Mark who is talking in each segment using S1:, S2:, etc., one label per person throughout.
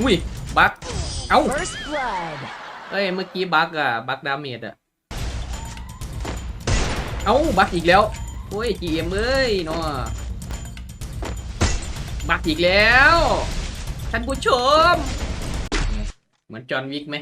S1: อุ้ยบักเอ้า
S2: First blood.
S1: เอ้ยเมื่อกี้บักอะบักดาเมจอะเอ้าบักอีกแล้วโอ้ยจีเอ็มเอ้ยเนาะบักอีกแล้วท่านผู้ชมไงเหมือนจอห์นวิกไหม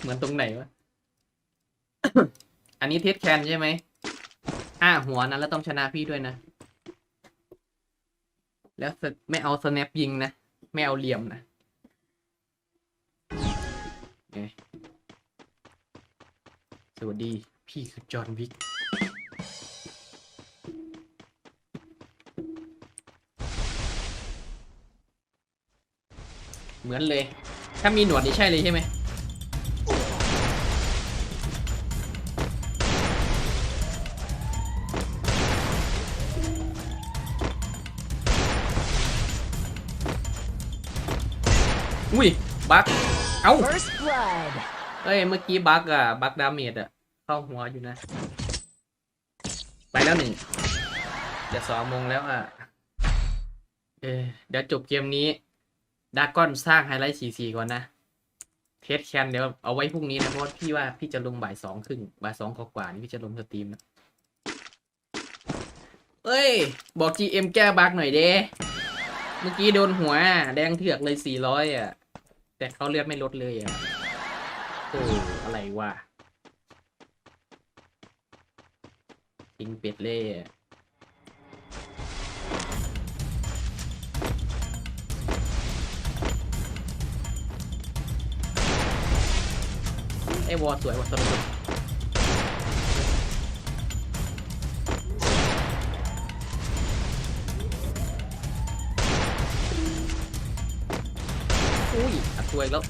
S1: เหมือนตรงไหนวะ อันนี้เทสแคนใช่ไหมห้าหัวนะแล้วต้องชนะพี่ด้วยนะ แล้วไม่เอาสแนปยิงนะ ไม่เอาเหลี่ยมนะสวัสดี พี่คือจอห์นวิกเหมือนเลย ถ้ามีหนวดนี่ใช่เลยใช่ไหม บักเอ้า
S2: First blood.
S1: เอ้ย เมื่อกี้บักอะบักดาเมจอะเข้าหัวอยู่นะ ไปแล้วหนึ่ง จะสองโมงแล้วอะเออเดี๋ยวจบเกมนี้ดากอนสร้างไฮไลท์สี่สี่ก่อนนะ เทสแคนเดี๋ยวเอาไว้พรุ่งนี้นะ เพราะว่าพี่ว่าพี่จะลงบ่ายสองครึ่งบ่ายสองกว่าๆนี่พี่จะลงสตรีมนะ เอ้ย บอก GM แก้บักหน่อยเด้ เมื่อกี้โดนหัว แดงเถือกเลยสี่ร้อยอะ แต่เขาเลือดไม่ลดเลยอะโอ้อะไรวะทิ้งเป็ดเล่ไอ้วอสวยวอสนุก ตัวอีกแล้ว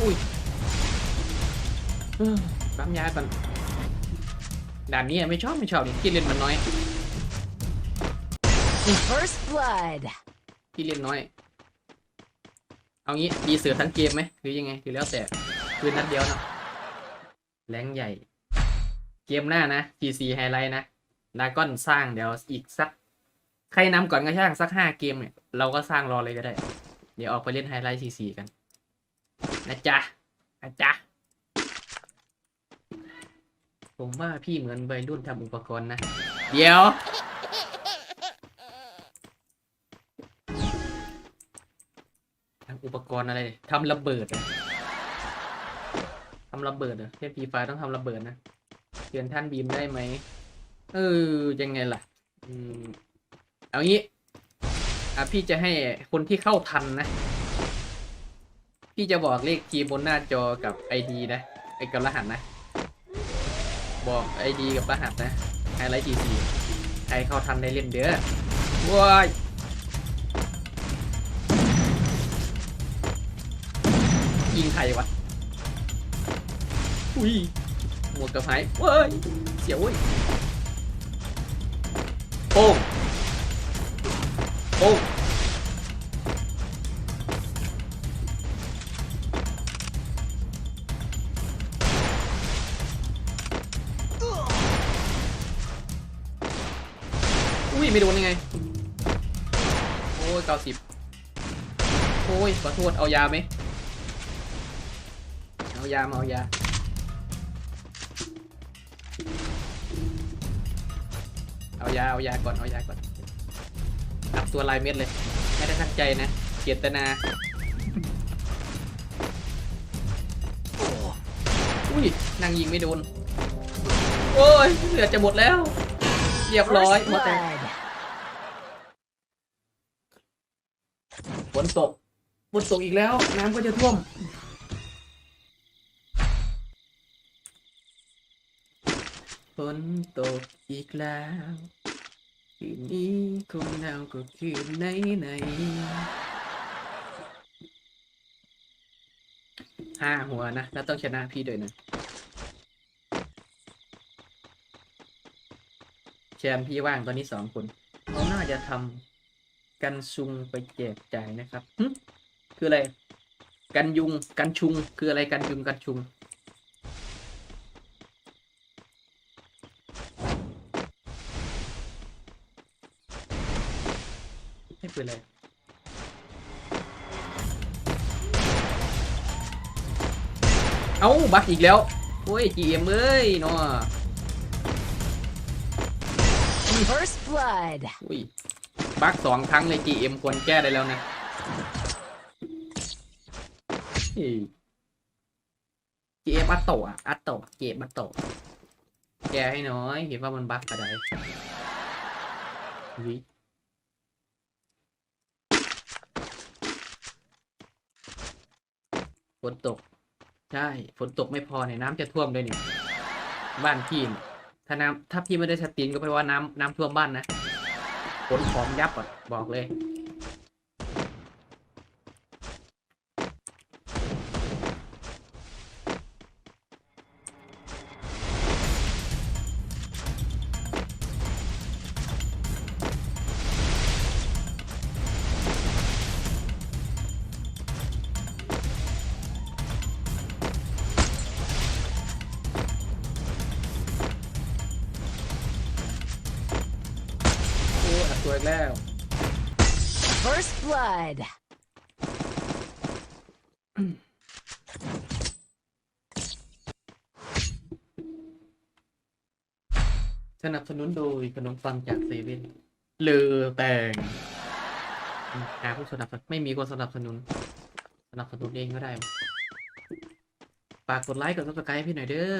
S1: อุ้ยเอ้อปั๊มยาก่อนด่านนี้ไม่ชอบไม่ชอบนี่ที่เล่นมันน้อย
S2: First blood.
S1: ที่เล่นน้อย เอางี้ดีเสือทั้งเกมไหมหรือยังไงคือแล้วแต่คือนัดเดียวเนาะแรงใหญ่ เกมหน้านะ PC ไฮไลท์นะดาก้อนสร้างเดี๋ยวอีกสัก ใครนำก่อนก็ช่างสักห้าเกมเนี่ยเราก็สร้างรอเลยก็ได้ เดี๋ยวออกไปเล่นไฮไลท์ CC กันนะจ๊ะนะจ๊ะผมว่าพี่เหมือนวัยรุ่นทำอุปกรณ์นะ เดี๋ยว ทำอุปกรณ์อะไรทำระเบิดอะทำระเบิดเหรอะเทพพีไฟต้องทำระเบิดนะเตือนท่านบีมได้ไหมเออยังไงล่ะ อืม เอางี้ อะพี่จะให้คนที่เข้าทันนะ พี่จะบอกเลขทีบนหน้าจอกับไอดีนะ ไอกับรหัสนะ บอกไอดีกับรหัสนะไฮไลท์ทีซีใครเข้าทันได้เล่นเด้อว้ายยิงใครวะ อุ้ยหมวกกับหายเว้ย เสียวเว้ยโป้ โป้อุ้ยไม่โดนยังไง โอ้ยเก้าสิบโอ้ยขอโทษเอายาไหมเอายามาเอายาเอายาเอายาก่อนเอายาก่อน ตัวลายเม็ดเลย ไม่ได้ตั้งใจนะ เจตนาอุ้ยนางยิงไม่โดน โอ้ยเหลือจะหมดแล้ว เรียบร้อย
S2: First
S1: หมดแต่
S2: blood.
S1: ฝนตกฝนตกอีกแล้ว น้ำก็จะท่วมฝนตกอีกแล้ว คืนนี้คงหนาวก็คืนไหนไหนห้าหัวนะ แล้วต้องชนะพี่ด้วยนะ แชมป์พี่ว่างตอนนี้สองคนเขาน่าจะทำกันซุงไปแจกจ่ายนะครับ คืออะไร กันยุง กันชุง คืออะไรกันยุงกันชุง บักอีกแล้วโอ้ย GM เอ้ยเนาะ
S2: First blood.
S1: อุ้ยบักสองครั้งเลย GM ควรแก้ได้แล้วนะเฮ้ย GM อัตโตะอัตโตะเกมอัตโตะแก้ให้น้อยเห็นว่ามันบักกระไดวิฝนตก ใช่ ฝนตกไม่พอเนี่ยน้ำจะท่วมด้วยนี่บ้านพี่น่ะถ้าน้ำถ้าพี่ไม่ได้สตรีนก็แปลว่าน้ำน้ำท่วมบ้านนะ ฝนของยับอะบอกเลย แล้ว
S2: First blood.
S1: สนับสนุนโดยขนมปังจากเซเว่นเลอแต่งหาผู้สนับสนุนไม่มีคนสนับสนุน สนับสนุนเองก็ได้ฝากกดไลค์กดซับสไครต์ให้พี่หน่อยเด้อ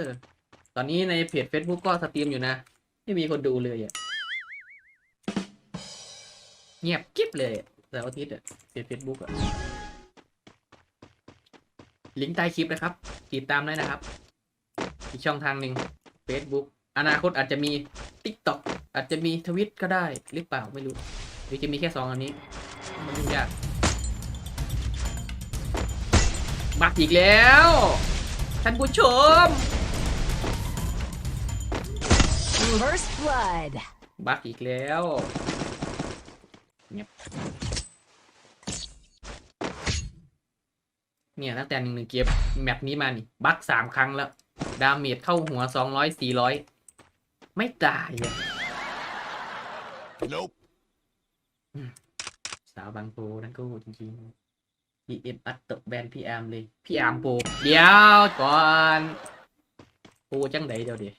S1: ตอนนี้ในเพจ Facebook ก็สตรีมอยู่นะ ไม่มีคนดูเลยอะ เงียบกิ๊บเลยอะแต่อาทิตย์อะเพจ Facebook อะลิงก์ใต้คลิปนะครับ ติดตามได้นะครับ อีกช่องทางหนึ่ง Facebook อนาคตอาจจะมี TikTok อาจจะมีทวิตก็ได้หรือเปล่าไม่รู้ หรือจะมีแค่สองอันนี้ มันยุ่งยากบักอีกแล้ว ท่านผู้ชม
S2: First blood.
S1: บักอีกแล้ว เงียบเนี่ยตั้งแต่หนึ่งหนึ่งเกมแมปนี้มานี่ บักสามครั้งแล้ว ดาเมจเข้าหัวสองร้อยสี่ร้อยไม่ตายอะ
S3: Nope.
S1: สาวบางโปนั่นก็โหดจริงๆ DM อัดตกแบนพี่แอมเลย พี่แอมโปเดี๋ยวก่อนโปจังไดเดี๋ยวเดี๋ยว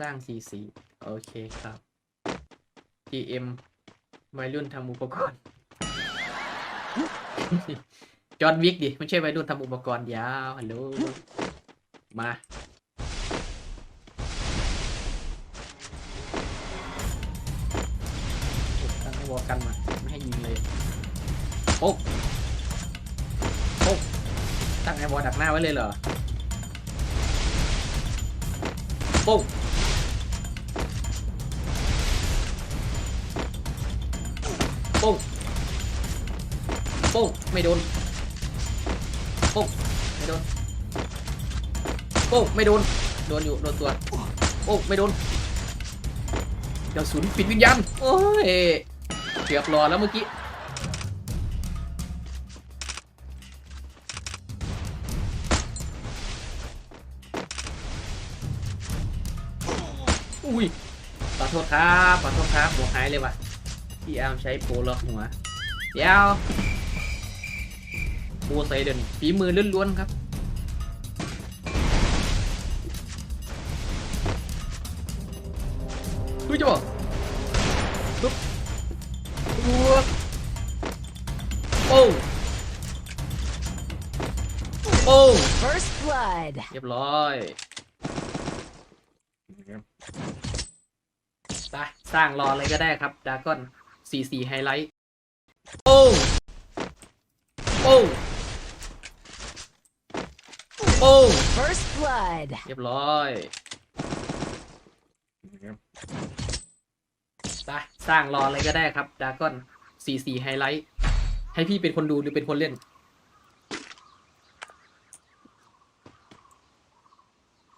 S1: สร้างสีสีโอเคครับ GM วัยรุ่นทำอุปกรณ์ จอห์นวิกดิ ไม่ใช่วัยรุ่นทำอุปกรณ์ยาวฮัลโหลมาตั้งให้วอลกันมา ไม่ให้ยิงเลยโป๊กโป๊กตั้งให้วอลดักหน้าไว้เลยเหรอโป๊ก โป๊กโป๊กไม่โดนโป๊กไม่โดนโป๊กไม่โดน โดนอยู่ โดนตัวโป๊กไม่โดนเดี๋ยวศูนย์ปิดวิญญาณโอ้ยเกือบรอแล้วเมื่อกี้อุ้ยขอโทษครับขอโทษครับหัวหายเลยว่ะ พี่อาร์มใช้โปรล็อกหัว เดี๋ยวโปรใส่เดินฝีมือล้วนๆครับดูจะบอกปุ๊บปุ๊บโอ้โอ้
S2: First blood.
S1: เรียบร้อยไปสร้างรอเลยก็ได้ครับดากอน สีสีไฮไลท์ โอ้โอ้โอ้
S2: First blood.
S1: เรียบร้อยไปสร้างรอเลยก็ได้ครับดากอนสีสีไฮไลท์ ให้พี่เป็นคนดูหรือเป็นคนเล่น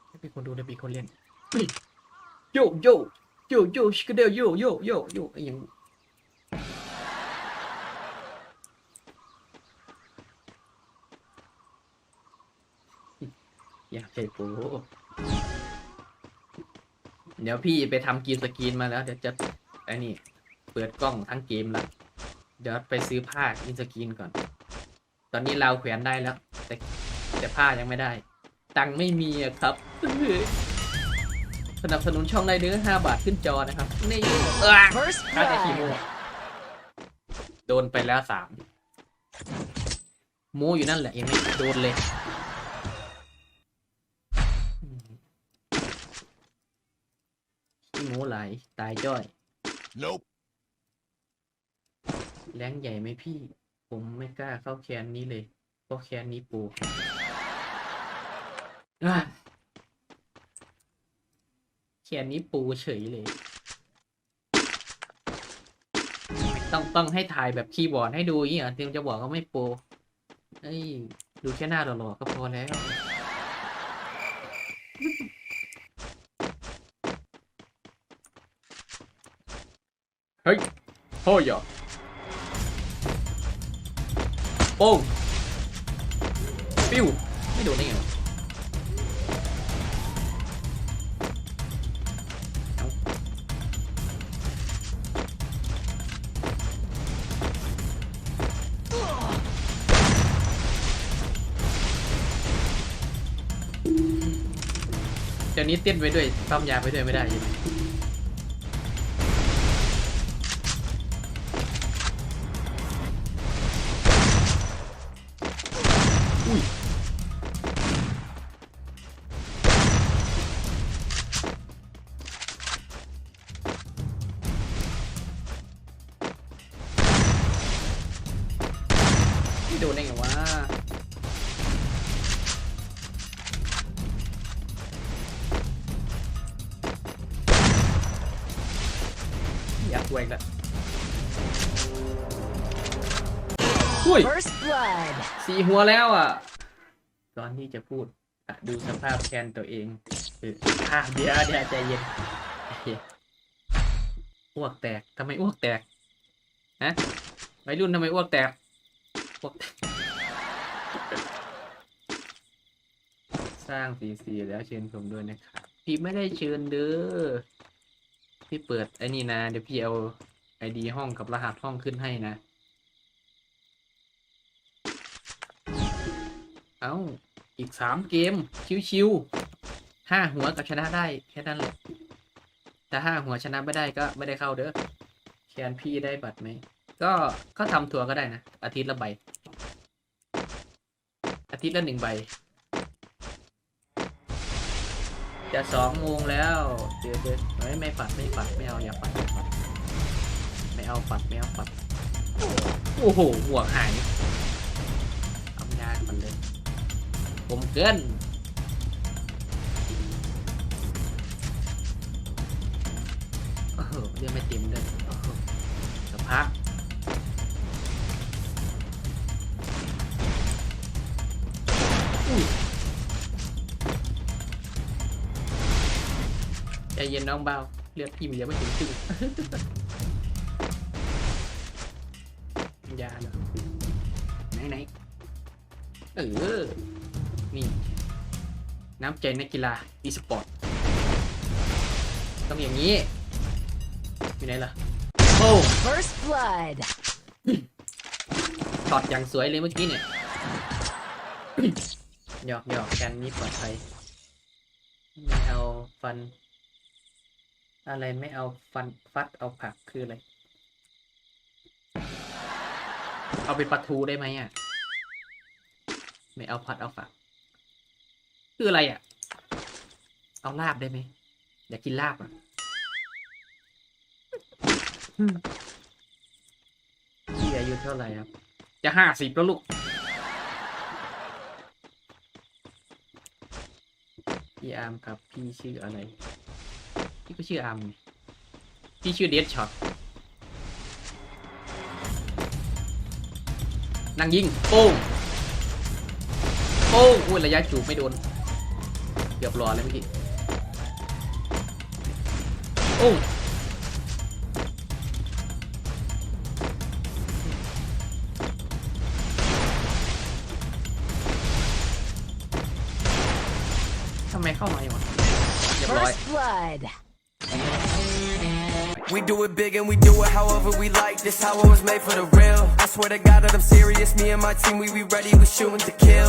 S1: ให้เป็นคนดูหรือเป็นคนเล่นเฮ้ยโยโยโยโยชิคกเดลโยโยโยโยไอ้ยัง อยากใช้โปรเดี๋ยวพี่ไปทำกรีนสกรีนมาแล้ว เดี๋ยวจะไอ้นี่ เปิดกล้องทั้งเกมแล้ว เดี๋ยวไปซื้อผ้ากินสกรีนก่อน ตอนนี้เราแขวนได้แล้ว แต่แต่ผ้ายังไม่ได้ ตังไม่มีอะครับ สนับสนุนช่องได้เด้อห้าบาทขึ้นจอนะครับ นี่เออค่าจะขี้โมโดนไปแล้วสามโมอยู่นั่นแหละยังไม่โดนเลยอืมขี้โมไหลาย ตายจ้อย
S3: Nope.
S1: แรงใหญ่ไหมพี่ ผมไม่กล้าเข้าแคนนี้เลย เพราะแคนนี้ปูอะแคนนี้ปูเฉยเลย ต้องต้องให้ถ่ายแบบคีย์บอร์ดให้ดูอย่างนี้เหรอถึงจะบอกว่าไม่โปรเอ้ย ดูแค่หน้าหล่อๆก็พอแล้ว เฮ้ยโอ้ยเหรอโป้งปิ้วไม่โดนได้ไงวะเอ้าเดี๋ยวนี้เต้นไปด้วยปั๊มยาไปด้วยไม่ได้ใช่ไห โดนได้ไงวะอยากวยอีกแล้วอุ้ย
S2: First blood.
S1: สีหัวแล้วอะ ตอนที่จะพูดอะดูสภาพแคนตัวเองเอออะเดี๋ยวเดี๋ยวใจเย็นอ้วกแตกทำไมอ้วกแตกฮะวัยรุ่นทำไมอ้วกแตก สร้างสีสีแล้วเชิญผมด้วยนะครับพี่ไม่ได้เชิญเด้อพี่เปิดไอ้นี่นะ เดี๋ยวพี่เอาไอดีห้องกับรหัสห้องขึ้นให้นะ เอาอีกสามเกม ชิวๆห้าหัวกับชนะได้ แค่นั้นแหละถ้าห้าหัวชนะไม่ได้ก็ไม่ได้เข้าเด้อแคนพี่ได้บัตรไหม ก็ก็ทำทัวร์ก็ได้นะ อาทิตย์ละใบ อาทิตย์ละหนึ่งใบ จะสองโมงแล้วเดี๋ยวเดี๋ยวไม่ไม่ปัดไม่ปัดไม่เอาอย่าปัดอย่าปัด ไม่เอาปัดไม่เอาปัด โอ้โหหัวหายทำยากมันเลยผมเกินโอ้โหเรื่องไม่เต็มเลยโอ้โหสภาพอุ้ เย็นน้องเบาเลือดพิมพ์ยังไม่ถึงครึ่งยาเหรอไหนไหนๆเออ นี่ น้ำใจนักกีฬาอีสปอร์ต ต้องอย่างนี้ อยู่ไหนล่ะโอ้
S2: First blood.
S1: ช็อตอย่างสวยเลยเมื่อกี้เนี่ยหยอกหยอกกันนี่ปลอดภัยไม่เอาฟัน อะไรไม่เอาฟันฟัดเอาผักคืออะไร เอาเป็นปลาทูได้ไหมอะ ไม่เอาพัดเอาฝัก คืออะไรอะ เอาลาบได้ไหมอยากกินลาบอะพี่อายุเท่าไหร่ครับ จะห้าสิบแล้วลูกพี่อาร์มครับ พี่ชื่ออะไร พี่ก็ชื่ออาร์มนี่พี่ชื่อเดดช็อตนั่งยิงโป้งโป้งอุ้ยระยะจูบไม่โดนเกือบรอเลยเมื่อกี้โป้งทำไมเข้ามาอยู่วะเรียบร้อย
S2: First blood.
S4: We do it big and we do it however we like. This how I was made for the real. I swear to God that I'm serious. Me and my team, we be ready. We shooting to kill.